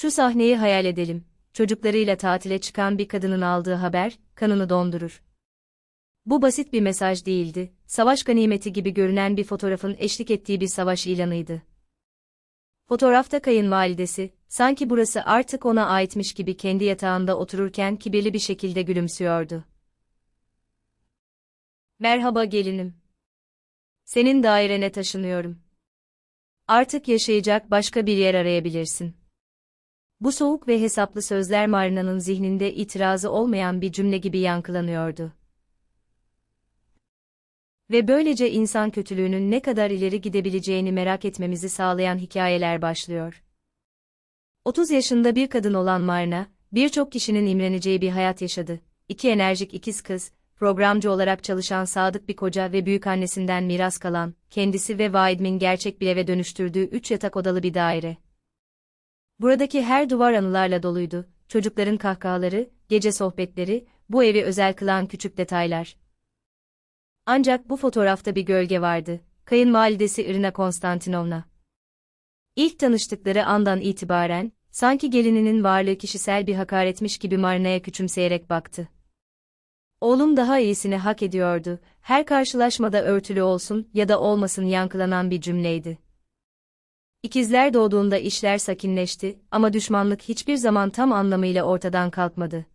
Şu sahneyi hayal edelim. Çocuklarıyla tatile çıkan bir kadının aldığı haber, kanını dondurur. Bu basit bir mesaj değildi, savaş ganimeti gibi görünen bir fotoğrafın eşlik ettiği bir savaş ilanıydı. Fotoğrafta kayınvalidesi, sanki burası artık ona aitmiş gibi kendi yatağında otururken kibirli bir şekilde gülümsüyordu. Merhaba gelinim. Senin dairene taşınıyorum. Artık yaşayacak başka bir yer arayabilirsin. Bu soğuk ve hesaplı sözler Marina'nın zihninde itirazı olmayan bir cümle gibi yankılanıyordu. Ve böylece insan kötülüğünün ne kadar ileri gidebileceğini merak etmemizi sağlayan hikayeler başlıyor. 30 yaşında bir kadın olan Marina, birçok kişinin imreneceği bir hayat yaşadı. İki enerjik ikiz kız, programcı olarak çalışan sadık bir koca ve büyük annesinden miras kalan, kendisi ve Vaidmin gerçek bir eve dönüştürdüğü üç yatak odalı bir daire. Buradaki her duvar anılarla doluydu, çocukların kahkahaları, gece sohbetleri, bu evi özel kılan küçük detaylar. Ancak bu fotoğrafta bir gölge vardı, kayınvalidesi Irina Konstantinovna. İlk tanıştıkları andan itibaren, sanki gelininin varlığı kişisel bir hakaretmiş gibi Marina'ya küçümseyerek baktı. Oğlum daha iyisini hak ediyordu, her karşılaşmada örtülü olsun ya da olmasın yankılanan bir cümleydi. İkizler doğduğunda işler sakinleşti ama düşmanlık hiçbir zaman tam anlamıyla ortadan kalkmadı.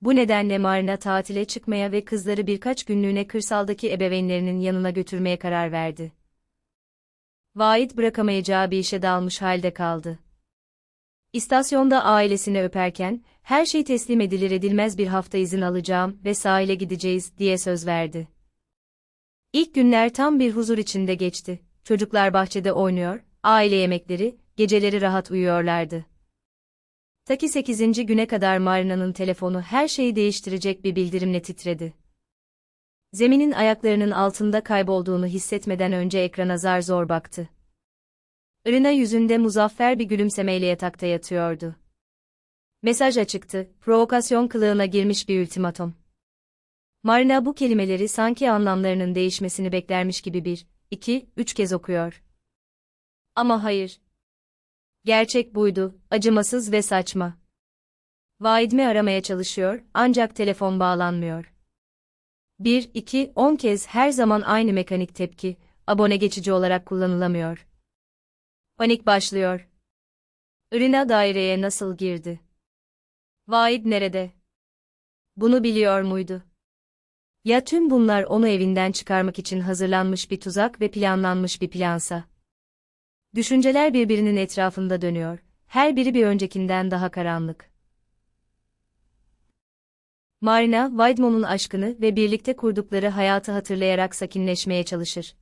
Bu nedenle Marina tatile çıkmaya ve kızları birkaç günlüğüne kırsaldaki ebeveynlerinin yanına götürmeye karar verdi. Vahit bırakamayacağı bir işe dalmış halde kaldı. İstasyonda ailesini öperken, her şey teslim edilir edilmez bir hafta izin alacağım ve sahile gideceğiz diye söz verdi. İlk günler tam bir huzur içinde geçti. Çocuklar bahçede oynuyor, aile yemekleri, geceleri rahat uyuyorlardı. Ta ki 8. güne kadar Marina'nın telefonu her şeyi değiştirecek bir bildirimle titredi. Zeminin ayaklarının altında kaybolduğunu hissetmeden önce ekrana zar zor baktı. Irina yüzünde muzaffer bir gülümsemeyle yatakta yatıyordu. Mesaj açıktı, provokasyon kılığına girmiş bir ultimatom. Marina bu kelimeleri sanki anlamlarının değişmesini beklermiş gibi bir, iki, üç kez okuyor. Ama hayır. Gerçek buydu, acımasız ve saçma. Vaidmi aramaya çalışıyor, ancak telefon bağlanmıyor. Bir, iki, on kez her zaman aynı mekanik tepki, abone geçici olarak kullanılamıyor. Panik başlıyor. Irina daireye nasıl girdi? Vaid nerede? Bunu biliyor muydu? Ya tüm bunlar onu evinden çıkarmak için hazırlanmış bir tuzak ve planlanmış bir plansa? Düşünceler birbirinin etrafında dönüyor, her biri bir öncekinden daha karanlık. Marina, Weidman'un aşkını ve birlikte kurdukları hayatı hatırlayarak sakinleşmeye çalışır.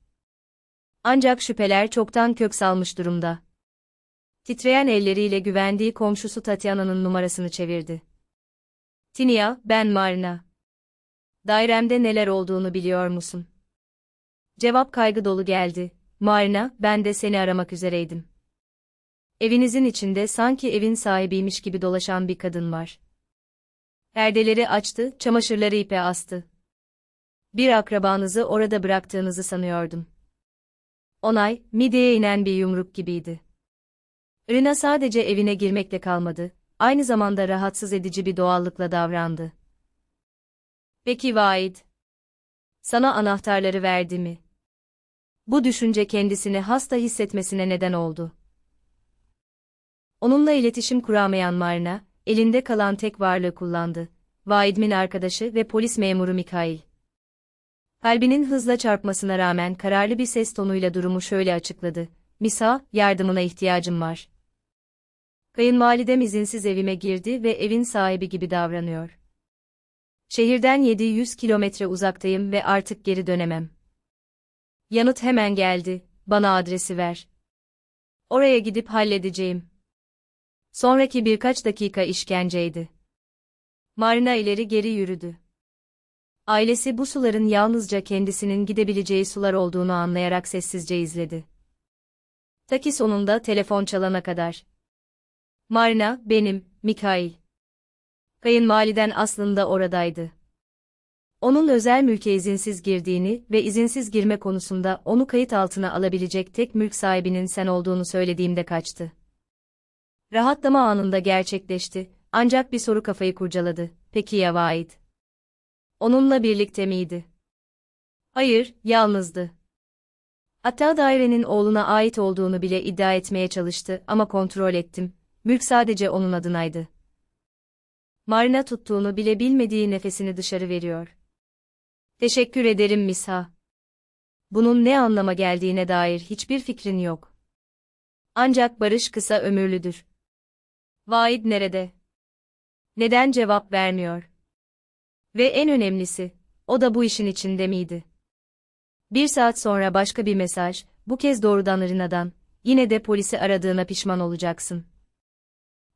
Ancak şüpheler çoktan kök salmış durumda. Titreyen elleriyle güvendiği komşusu Tatiana'nın numarasını çevirdi. Tinia, ben Marina. Dairemde neler olduğunu biliyor musun? Cevap kaygı dolu geldi. Marina, ben de seni aramak üzereydim. Evinizin içinde sanki evin sahibiymiş gibi dolaşan bir kadın var. Perdeleri açtı, çamaşırları ipe astı. Bir akrabanızı orada bıraktığınızı sanıyordum. Onay, midyeye inen bir yumruk gibiydi. Rina sadece evine girmekle kalmadı, aynı zamanda rahatsız edici bir doğallıkla davrandı. Peki Vaid. Sana anahtarları verdi mi? Bu düşünce kendisini hasta hissetmesine neden oldu. Onunla iletişim kuramayan Marina, elinde kalan tek varlığı kullandı. Vaidmin arkadaşı ve polis memuru Mikhail. Kalbinin hızla çarpmasına rağmen kararlı bir ses tonuyla durumu şöyle açıkladı. Misa, yardımına ihtiyacım var. Kayınvalidem izinsiz evime girdi ve evin sahibi gibi davranıyor. Şehirden 700 kilometre uzaktayım ve artık geri dönemem. Yanıt hemen geldi, bana adresi ver. Oraya gidip halledeceğim. Sonraki birkaç dakika işkenceydi. Marina ileri geri yürüdü. Ailesi bu suların yalnızca kendisinin gidebileceği sular olduğunu anlayarak sessizce izledi. Ta ki sonunda telefon çalana kadar. Marina, benim, Mikhail. Kayınvaliden aslında oradaydı. Onun özel mülke izinsiz girdiğini ve izinsiz girme konusunda onu kayıt altına alabilecek tek mülk sahibinin sen olduğunu söylediğimde kaçtı. Rahatlama anında gerçekleşti, ancak bir soru kafayı kurcaladı. Peki ya Vahit? Onunla birlikte miydi? Hayır, yalnızdı. Hatta dairenin oğluna ait olduğunu bile iddia etmeye çalıştı ama kontrol ettim. Mülk sadece onun adınaydı. Marina tuttuğunu bile bilmediği nefesini dışarı veriyor. Teşekkür ederim Misha. Bunun ne anlama geldiğine dair hiçbir fikrin yok. Ancak barış kısa ömürlüdür. Vaid nerede? Neden cevap vermiyor? Ve en önemlisi, o da bu işin içinde miydi? Bir saat sonra başka bir mesaj, bu kez doğrudan Irina'dan, yine de polisi aradığına pişman olacaksın.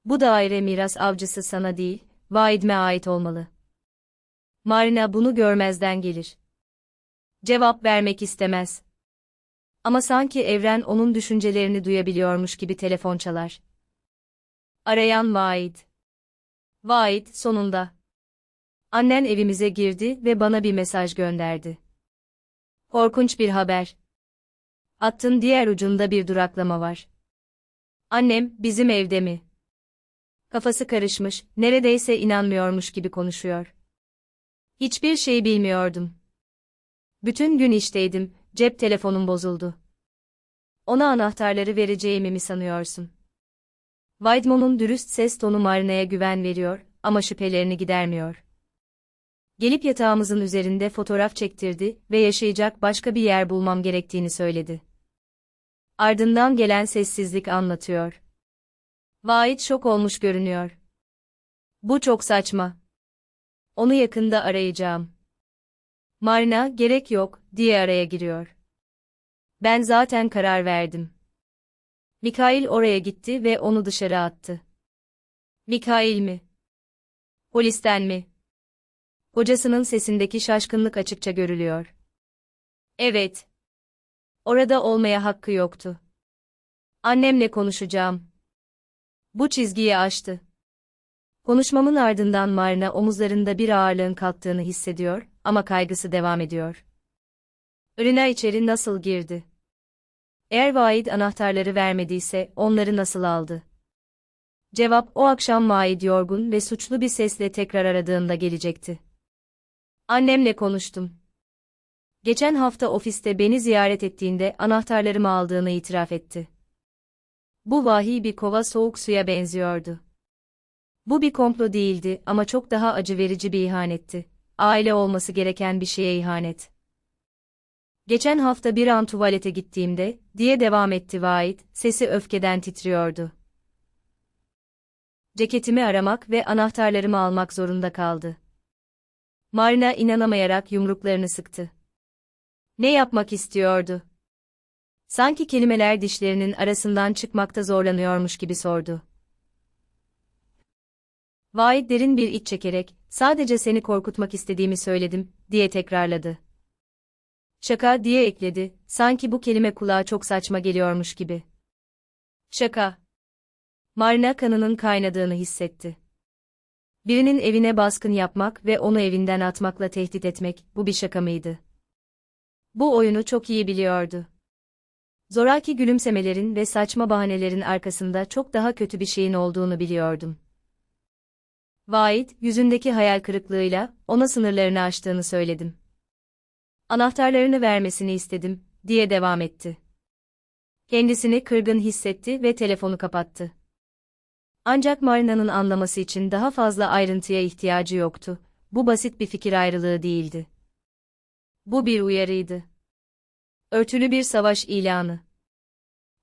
Bu daire miras avcısı sana değil, Vaid'me ait olmalı. Marina bunu görmezden gelir. Cevap vermek istemez. Ama sanki evren onun düşüncelerini duyabiliyormuş gibi telefon çalar. Arayan Vaid. Vaid, sonunda. Annen evimize girdi ve bana bir mesaj gönderdi. Korkunç bir haber. Attın diğer ucunda bir duraklama var. Annem, bizim evde mi? Kafası karışmış, neredeyse inanmıyormuş gibi konuşuyor. Hiçbir şey bilmiyordum. Bütün gün işteydim, cep telefonum bozuldu. Ona anahtarları vereceğimi mi sanıyorsun? Weidman'un dürüst ses tonu Marina'ya güven veriyor ama şüphelerini gidermiyor. Gelip yatağımızın üzerinde fotoğraf çektirdi ve yaşayacak başka bir yer bulmam gerektiğini söyledi. Ardından gelen sessizlik anlatıyor. Vahit şok olmuş görünüyor. Bu çok saçma. Onu yakında arayacağım. Marina, gerek yok, diye araya giriyor. Ben zaten karar verdim. Mikail oraya gitti ve onu dışarı attı. Mikail mi? Polisten mi? Kocasının sesindeki şaşkınlık açıkça görülüyor. Evet. Orada olmaya hakkı yoktu. Annemle konuşacağım. Bu çizgiyi aştı. Konuşmamın ardından Marina omuzlarında bir ağırlığın kalktığını hissediyor ama kaygısı devam ediyor. Irina içeri nasıl girdi? Eğer Vaid anahtarları vermediyse onları nasıl aldı? Cevap o akşam Vaid yorgun ve suçlu bir sesle tekrar aradığında gelecekti. Annemle konuştum. Geçen hafta ofiste beni ziyaret ettiğinde anahtarlarımı aldığını itiraf etti. Bu vahiy bir kova soğuk suya benziyordu. Bu bir komplo değildi ama çok daha acı verici bir ihanetti. Aile olması gereken bir şeye ihanet. Geçen hafta bir an tuvalete gittiğimde, diye devam etti Vahit, sesi öfkeden titriyordu. Ceketimi aramak ve anahtarlarımı almak zorunda kaldı. Marina inanamayarak yumruklarını sıktı. Ne yapmak istiyordu? Sanki kelimeler dişlerinin arasından çıkmakta zorlanıyormuş gibi sordu. Vahit derin bir iç çekerek, sadece seni korkutmak istediğimi söyledim, diye tekrarladı. Şaka diye ekledi, sanki bu kelime kulağa çok saçma geliyormuş gibi. Şaka. Marina kanının kaynadığını hissetti. Birinin evine baskın yapmak ve onu evinden atmakla tehdit etmek, bu bir şaka mıydı? Bu oyunu çok iyi biliyordu. Zoraki gülümsemelerin ve saçma bahanelerin arkasında çok daha kötü bir şeyin olduğunu biliyordum. Vahit, yüzündeki hayal kırıklığıyla, ona sınırlarını aştığını söyledim. Anahtarlarını vermesini istedim, diye devam etti. Kendisini kırgın hissetti ve telefonu kapattı. Ancak Marina'nın anlaması için daha fazla ayrıntıya ihtiyacı yoktu. Bu basit bir fikir ayrılığı değildi. Bu bir uyarıydı. Örtülü bir savaş ilanı.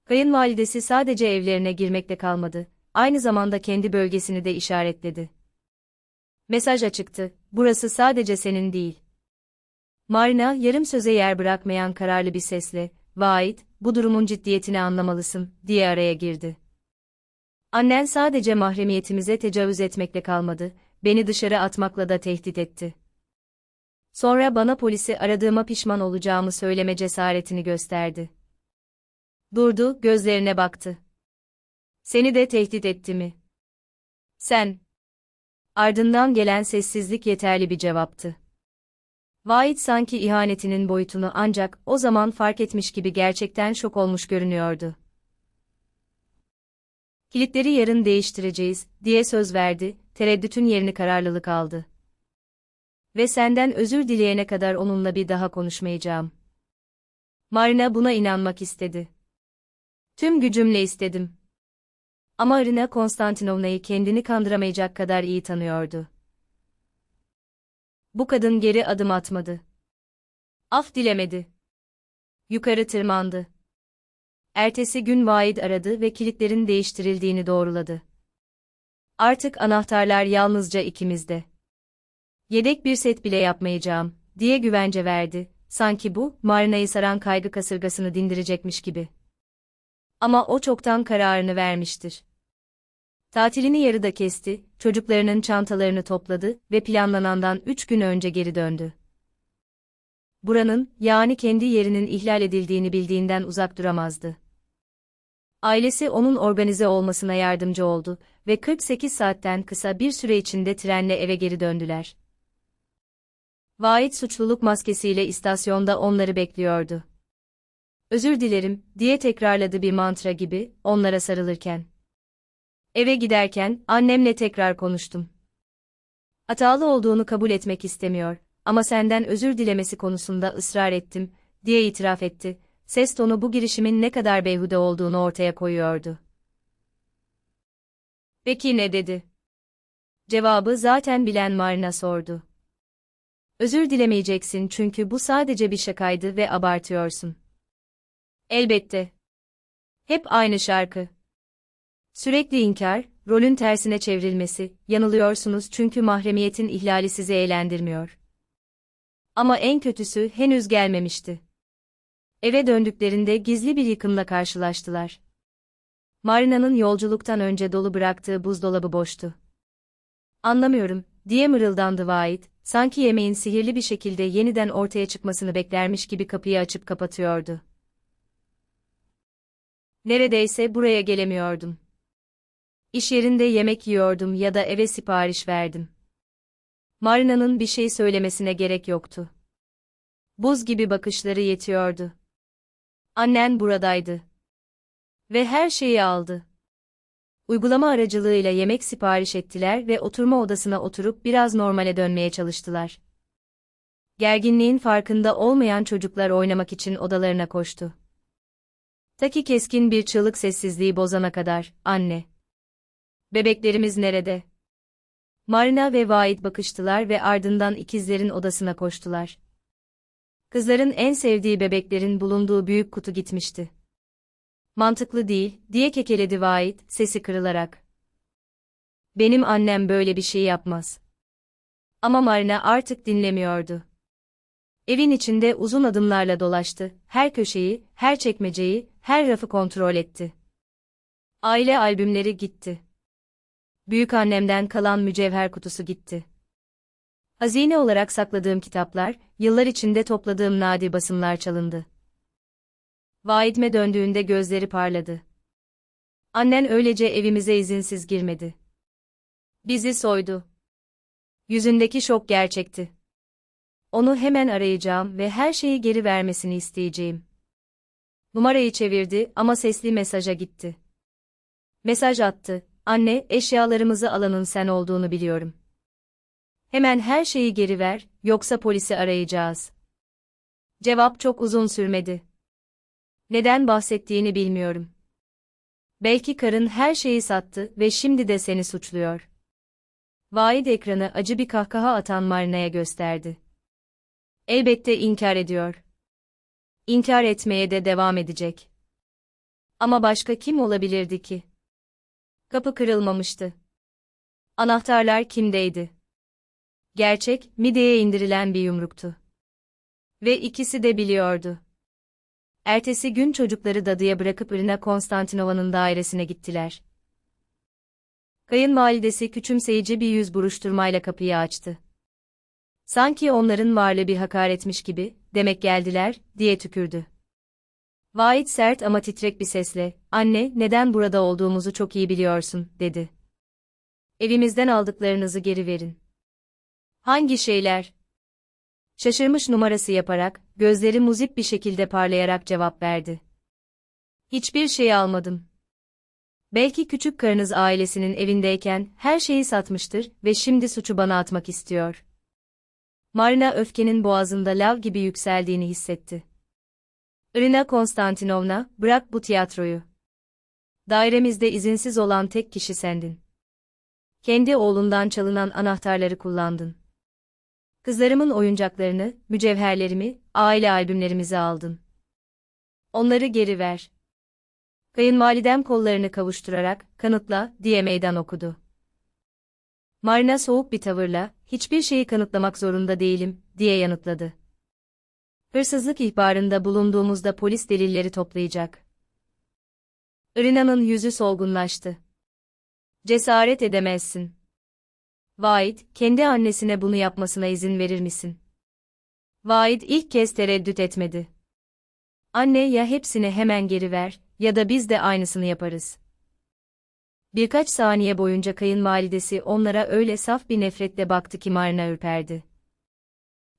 Kayınvalidesi sadece evlerine girmekle kalmadı, aynı zamanda kendi bölgesini de işaretledi. Mesaj açıktı, burası sadece senin değil. Marina yarım söze yer bırakmayan kararlı bir sesle, Vahit, bu durumun ciddiyetini anlamalısın, diye araya girdi. Annen sadece mahremiyetimize tecavüz etmekle kalmadı, beni dışarı atmakla da tehdit etti. Sonra bana polisi aradığıma pişman olacağımı söyleme cesaretini gösterdi. Durdu, gözlerine baktı. Seni de tehdit etti mi? Sen. Ardından gelen sessizlik yeterli bir cevaptı. Vahit sanki ihanetinin boyutunu ancak o zaman fark etmiş gibi gerçekten şok olmuş görünüyordu. Kilitleri yarın değiştireceğiz, diye söz verdi, tereddütün yerini kararlılık aldı. Ve senden özür dileyene kadar onunla bir daha konuşmayacağım. Marina buna inanmak istedi. Tüm gücümle istedim. Ama Arina Konstantinovna'yı kendini kandıramayacak kadar iyi tanıyordu. Bu kadın geri adım atmadı. Af dilemedi. Yukarı tırmandı. Ertesi gün Vaid aradı ve kilitlerin değiştirildiğini doğruladı. Artık anahtarlar yalnızca ikimizde. Yedek bir set bile yapmayacağım, diye güvence verdi, sanki bu, Marina'yı saran kaygı kasırgasını dindirecekmiş gibi. Ama o çoktan kararını vermiştir. Tatilini yarıda kesti, çocuklarının çantalarını topladı ve planlanandan üç gün önce geri döndü. Buranın, yani kendi yerinin ihlal edildiğini bildiğinden uzak duramazdı. Ailesi onun organize olmasına yardımcı oldu ve 48 saatten kısa bir süre içinde trenle eve geri döndüler. Vahit suçluluk maskesiyle istasyonda onları bekliyordu. Özür dilerim, diye tekrarladı bir mantra gibi, onlara sarılırken. Eve giderken, annemle tekrar konuştum. Hatalı olduğunu kabul etmek istemiyor, ama senden özür dilemesi konusunda ısrar ettim, diye itiraf etti. Ses tonu bu girişimin ne kadar beyhude olduğunu ortaya koyuyordu. Peki ne dedi? Cevabı zaten bilen Marina sordu. Özür dilemeyeceksin çünkü bu sadece bir şakaydı ve abartıyorsun. Elbette. Hep aynı şarkı. Sürekli inkar, rolün tersine çevrilmesi, yanılıyorsunuz çünkü mahremiyetin ihlali sizi eğlendirmiyor. Ama en kötüsü henüz gelmemişti. Eve döndüklerinde gizli bir yıkımla karşılaştılar. Marina'nın yolculuktan önce dolu bıraktığı buzdolabı boştu. Anlamıyorum, diye mırıldandı Vahit, sanki yemeğin sihirli bir şekilde yeniden ortaya çıkmasını beklermiş gibi kapıyı açıp kapatıyordu. Neredeyse buraya gelemiyordum. İş yerinde yemek yiyordum ya da eve sipariş verdim. Marina'nın bir şey söylemesine gerek yoktu. Buz gibi bakışları yetiyordu. Annen buradaydı. Ve her şeyi aldı. Uygulama aracılığıyla yemek sipariş ettiler ve oturma odasına oturup biraz normale dönmeye çalıştılar. Gerginliğin farkında olmayan çocuklar oynamak için odalarına koştu. Taki keskin bir çığlık sessizliği bozana kadar, anne. Bebeklerimiz nerede? Marina ve Vahit bakıştılar ve ardından ikizlerin odasına koştular. Kızların en sevdiği bebeklerin bulunduğu büyük kutu gitmişti. Mantıklı değil, diye kekeledi Vahit, sesi kırılarak. Benim annem böyle bir şey yapmaz. Ama Marina artık dinlemiyordu. Evin içinde uzun adımlarla dolaştı, her köşeyi, her çekmeceyi, her rafı kontrol etti. Aile albümleri gitti. Büyük annemden kalan mücevher kutusu gitti. Hazine olarak sakladığım kitaplar, yıllar içinde topladığım nadir basımlar çalındı. Vaidme döndüğünde gözleri parladı. Annen öylece evimize izinsiz girmedi. Bizi soydu. Yüzündeki şok gerçekti. Onu hemen arayacağım ve her şeyi geri vermesini isteyeceğim. Numarayı çevirdi ama sesli mesaja gitti. Mesaj attı. Anne, eşyalarımızı alanın sen olduğunu biliyorum. Hemen her şeyi geri ver, yoksa polisi arayacağız. Cevap çok uzun sürmedi. Neden bahsettiğini bilmiyorum. Belki karın her şeyi sattı ve şimdi de seni suçluyor. Vaid ekranı acı bir kahkaha atan Marina'ya gösterdi. Elbette inkar ediyor. İnkar etmeye de devam edecek. Ama başka kim olabilirdi ki? Kapı kırılmamıştı. Anahtarlar kimdeydi? Gerçek, mideye indirilen bir yumruktu. Ve ikisi de biliyordu. Ertesi gün çocukları dadıya bırakıp Irina Konstantinova'nın dairesine gittiler. Kayınvalidesi küçümseyici bir yüz buruşturmayla kapıyı açtı. Sanki onların varlığı bir hakaretmiş gibi, demek geldiler, diye tükürdü. Vahit sert ama titrek bir sesle, anne, neden burada olduğumuzu çok iyi biliyorsun, dedi. Evimizden aldıklarınızı geri verin. Hangi şeyler? Şaşırmış numarası yaparak, gözleri muzip bir şekilde parlayarak cevap verdi. Hiçbir şey almadım. Belki küçük karınız ailesinin evindeyken her şeyi satmıştır ve şimdi suçu bana atmak istiyor. Marina öfkenin boğazında lav gibi yükseldiğini hissetti. Irina Konstantinovna, bırak bu tiyatroyu. Dairemizde izinsiz olan tek kişi sendin. Kendi oğlundan çalınan anahtarları kullandın. Kızlarımın oyuncaklarını, mücevherlerimi, aile albümlerimizi aldın. Onları geri ver. Kayınvalidem kollarını kavuşturarak, kanıtla, diye meydan okudu. Marina soğuk bir tavırla, hiçbir şeyi kanıtlamak zorunda değilim, diye yanıtladı. Hırsızlık ihbarında bulunduğumuzda polis delilleri toplayacak. Irina'nın yüzü solgunlaştı. Cesaret edemezsin. Vahit, kendi annesine bunu yapmasına izin verir misin? Vahit ilk kez tereddüt etmedi. Anne ya hepsini hemen geri ver, ya da biz de aynısını yaparız. Birkaç saniye boyunca kayınvalidesi onlara öyle saf bir nefretle baktı ki Marina ürperdi.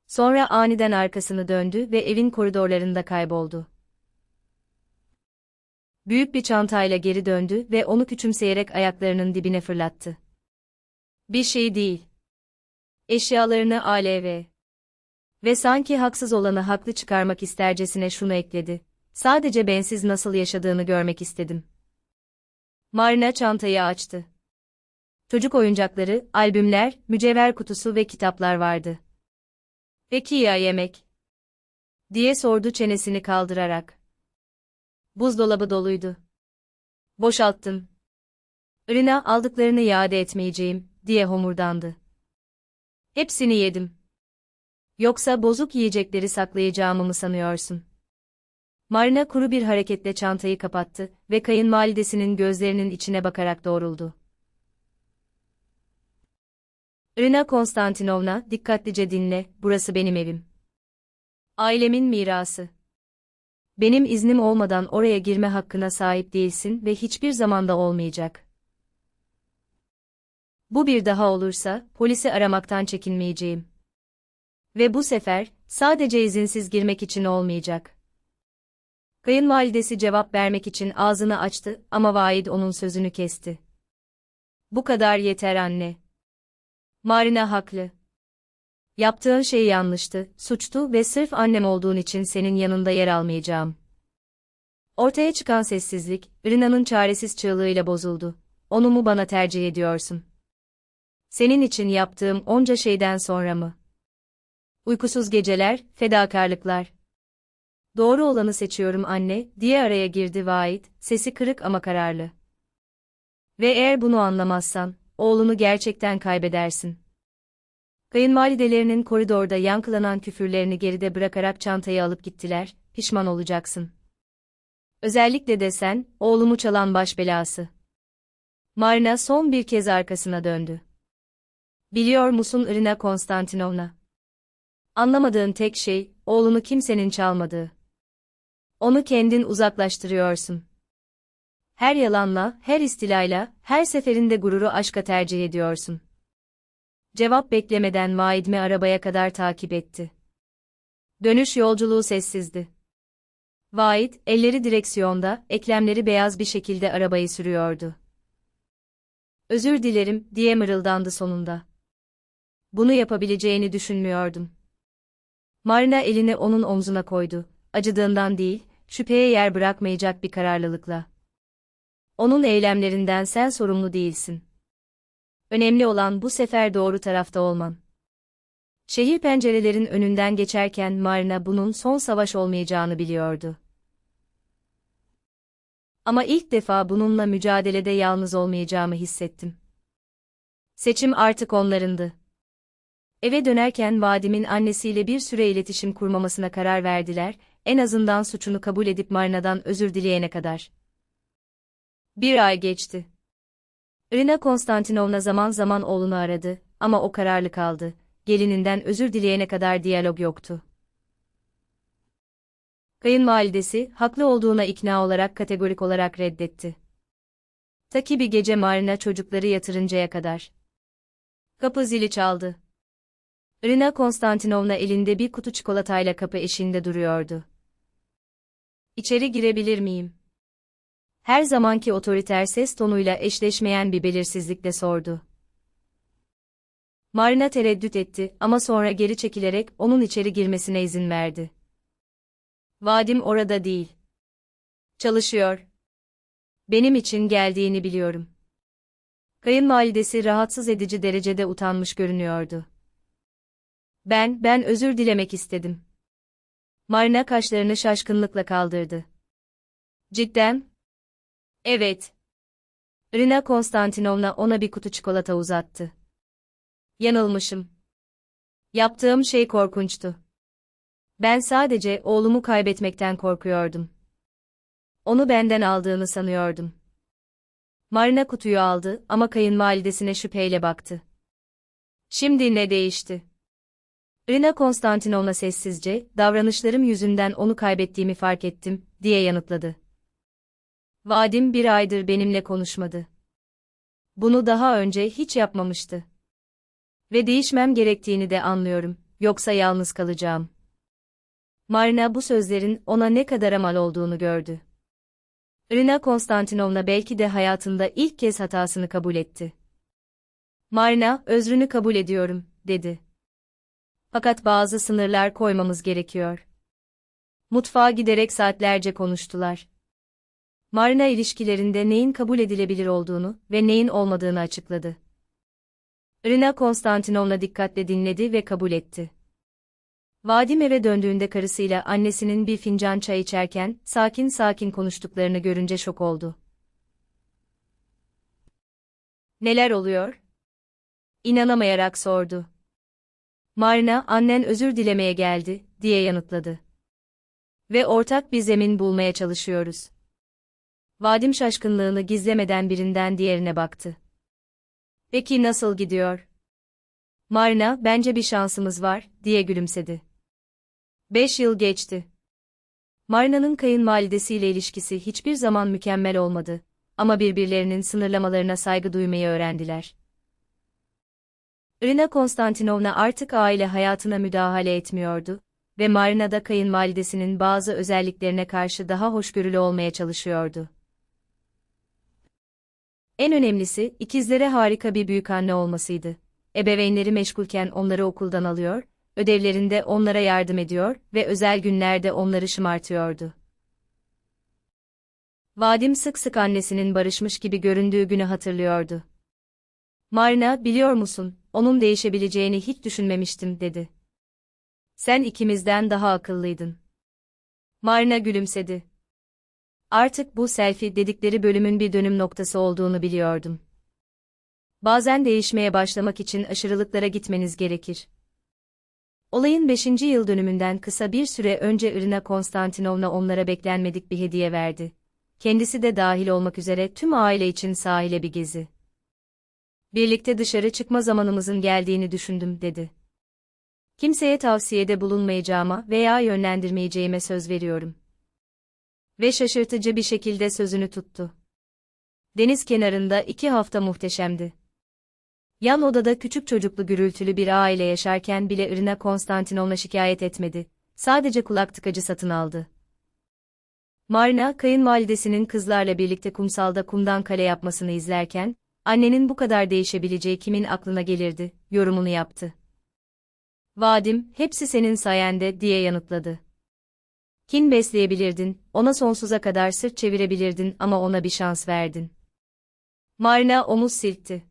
Sonra aniden arkasını döndü ve evin koridorlarında kayboldu. Büyük bir çantayla geri döndü ve onu küçümseyerek ayaklarının dibine fırlattı. Bir şey değil. Eşyalarını ALV. Ve sanki haksız olanı haklı çıkarmak istercesine şunu ekledi. Sadece bensiz nasıl yaşadığını görmek istedim. Marina çantayı açtı. Çocuk oyuncakları, albümler, mücevher kutusu ve kitaplar vardı. Peki ya yemek? diye sordu çenesini kaldırarak. Buzdolabı doluydu. Boşalttım. Irina aldıklarını iade etmeyeceğim, diye homurdandı. Hepsini yedim. Yoksa bozuk yiyecekleri saklayacağımı mı sanıyorsun? Marina kuru bir hareketle çantayı kapattı ve kayınvalidesinin gözlerinin içine bakarak doğruldu. Irina Konstantinovna, dikkatlice dinle, burası benim evim. Ailemin mirası. Benim iznim olmadan oraya girme hakkına sahip değilsin ve hiçbir zamanda olmayacak. Bu bir daha olursa, polisi aramaktan çekinmeyeceğim. Ve bu sefer, sadece izinsiz girmek için olmayacak. Kayınvalidesi cevap vermek için ağzını açtı ama Vaid onun sözünü kesti. Bu kadar yeter anne. Marina haklı. Yaptığın şey yanlıştı, suçtu ve sırf annem olduğun için senin yanında yer almayacağım. Ortaya çıkan sessizlik, Rina'nın çaresiz çığlığıyla bozuldu. Onu mu bana tercih ediyorsun? Senin için yaptığım onca şeyden sonra mı? Uykusuz geceler, fedakarlıklar. Doğru olanı seçiyorum anne, diye araya girdi Vahit, sesi kırık ama kararlı. Ve eğer bunu anlamazsan, oğlunu gerçekten kaybedersin. Kayınvalidelerinin koridorda yankılanan küfürlerini geride bırakarak çantayı alıp gittiler, pişman olacaksın. Özellikle de sen, oğlumu çalan baş belası. Marina son bir kez arkasına döndü. Biliyor musun Irina Konstantinovna? Anlamadığın tek şey, oğlunu kimsenin çalmadığı. Onu kendin uzaklaştırıyorsun. Her yalanla, her istilayla, her seferinde gururu aşka tercih ediyorsun. Cevap beklemeden Vaidme arabaya kadar takip etti. Dönüş yolculuğu sessizdi. Vaid, elleri direksiyonda, eklemleri beyaz bir şekilde arabayı sürüyordu. Özür dilerim, diye mırıldandı sonunda. Bunu yapabileceğini düşünmüyordum. Marina elini onun omzuna koydu. Acıdığından değil, şüpheye yer bırakmayacak bir kararlılıkla. Onun eylemlerinden sen sorumlu değilsin. Önemli olan bu sefer doğru tarafta olman. Şehir pencerelerin önünden geçerken Marina bunun son savaş olmayacağını biliyordu. Ama ilk defa bununla mücadelede yalnız olmayacağımı hissettim. Seçim artık onlarındı. Eve dönerken Vadim'in annesiyle bir süre iletişim kurmamasına karar verdiler, en azından suçunu kabul edip Marina'dan özür dileyene kadar. Bir ay geçti. Irina Konstantinovna zaman zaman oğlunu aradı ama o kararlı kaldı. Gelininden özür dileyene kadar diyalog yoktu. Kayınvalidesi, haklı olduğuna ikna olarak kategorik olarak reddetti. Ta bir gece Marina çocukları yatırıncaya kadar. Kapı zili çaldı. Irina Konstantinovna elinde bir kutu çikolatayla kapı eşiğinde duruyordu. İçeri girebilir miyim? Her zamanki otoriter ses tonuyla eşleşmeyen bir belirsizlikle sordu. Marina tereddüt etti ama sonra geri çekilerek onun içeri girmesine izin verdi. Vadim orada değil. Çalışıyor. Benim için geldiğini biliyorum. Kayınvalidesi rahatsız edici derecede utanmış görünüyordu. Ben, ben özür dilemek istedim. Marina kaşlarını şaşkınlıkla kaldırdı. Cidden? Evet. Rina Konstantinovna ona bir kutu çikolata uzattı. Yanılmışım. Yaptığım şey korkunçtu. Ben sadece oğlumu kaybetmekten korkuyordum. Onu benden aldığını sanıyordum. Marina kutuyu aldı ama kayınvalidesine şüpheyle baktı. Şimdi ne değişti? Rina Konstantinovna sessizce, davranışlarım yüzünden onu kaybettiğimi fark ettim, diye yanıtladı. Vadim bir aydır benimle konuşmadı. Bunu daha önce hiç yapmamıştı. Ve değişmem gerektiğini de anlıyorum, yoksa yalnız kalacağım. Marina bu sözlerin ona ne kadar amal olduğunu gördü. Rina Konstantinovna belki de hayatında ilk kez hatasını kabul etti. Marina, özrünü kabul ediyorum, dedi. Fakat bazı sınırlar koymamız gerekiyor. Mutfağa giderek saatlerce konuştular. Marina ilişkilerinde neyin kabul edilebilir olduğunu ve neyin olmadığını açıkladı. Rina Konstantinovna dikkatle dinledi ve kabul etti. Vadim eve döndüğünde karısıyla annesinin bir fincan çay içerken sakin sakin konuştuklarını görünce şok oldu. Neler oluyor? İnanamayarak sordu. Marina, annen özür dilemeye geldi, diye yanıtladı. Ve ortak bir zemin bulmaya çalışıyoruz. Vadim şaşkınlığını gizlemeden birinden diğerine baktı. Peki nasıl gidiyor? Marina, bence bir şansımız var, diye gülümsedi. Beş yıl geçti. Marina'nın kayınvalidesiyle ilişkisi hiçbir zaman mükemmel olmadı. Ama birbirlerinin sınırlamalarına saygı duymayı öğrendiler. Irina Konstantinovna artık aile hayatına müdahale etmiyordu ve Marina da kayınvalidesinin bazı özelliklerine karşı daha hoşgörülü olmaya çalışıyordu. En önemlisi, ikizlere harika bir büyükanne olmasıydı. Ebeveynleri meşgulken onları okuldan alıyor, ödevlerinde onlara yardım ediyor ve özel günlerde onları şımartıyordu. Vadim sık sık annesinin barışmış gibi göründüğü günü hatırlıyordu. Marina, biliyor musun, onun değişebileceğini hiç düşünmemiştim, dedi. Sen ikimizden daha akıllıydın. Marina gülümsedi. Artık bu selfie dedikleri bölümün bir dönüm noktası olduğunu biliyordum. Bazen değişmeye başlamak için aşırılıklara gitmeniz gerekir. Olayın 5. yıl dönümünden kısa bir süre önce Irina Konstantinovna onlara beklenmedik bir hediye verdi. Kendisi de dahil olmak üzere tüm aile için sahile bir gezi. Birlikte dışarı çıkma zamanımızın geldiğini düşündüm, dedi. Kimseye tavsiyede bulunmayacağıma veya yönlendirmeyeceğime söz veriyorum. Ve şaşırtıcı bir şekilde sözünü tuttu. Deniz kenarında iki hafta muhteşemdi. Yan odada küçük çocuklu gürültülü bir aile yaşarken bile Irina Konstantinovna şikayet etmedi. Sadece kulak tıkacı satın aldı. Marina, kayınvalidesinin kızlarla birlikte kumsalda kumdan kale yapmasını izlerken, annenin bu kadar değişebileceği kimin aklına gelirdi, yorumunu yaptı. Vadim, hepsi senin sayende, diye yanıtladı. Kin besleyebilirdin, ona sonsuza kadar sırt çevirebilirdin ama ona bir şans verdin. Marina omuz silkti.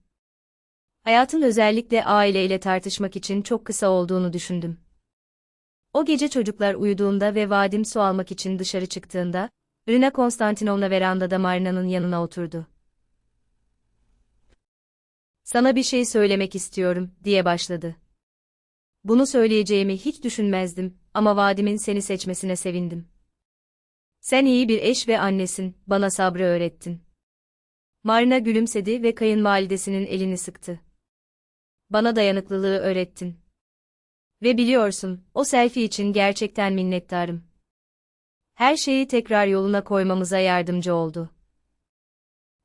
Hayatın özellikle aileyle tartışmak için çok kısa olduğunu düşündüm. O gece çocuklar uyuduğunda ve Vadim su almak için dışarı çıktığında, Rina Konstantinovna verandada Marina'nın yanına oturdu. Sana bir şey söylemek istiyorum, diye başladı. Bunu söyleyeceğimi hiç düşünmezdim ama Vadim'in seni seçmesine sevindim. Sen iyi bir eş ve annesin, bana sabrı öğrettin. Marina gülümsedi ve kayınvalidesinin elini sıktı bana dayanıklılığı öğrettin. Ve biliyorsun, o selfie için gerçekten minnettarım. Her şeyi tekrar yoluna koymamıza yardımcı oldu.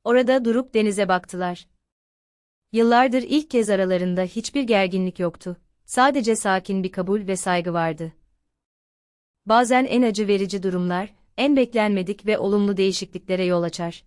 Orada durup denize baktılar. Yıllardır ilk kez aralarında hiçbir gerginlik yoktu. Sadece sakin bir kabul ve saygı vardı. Bazen en acı verici durumlar, en beklenmedik ve olumlu değişikliklere yol açar.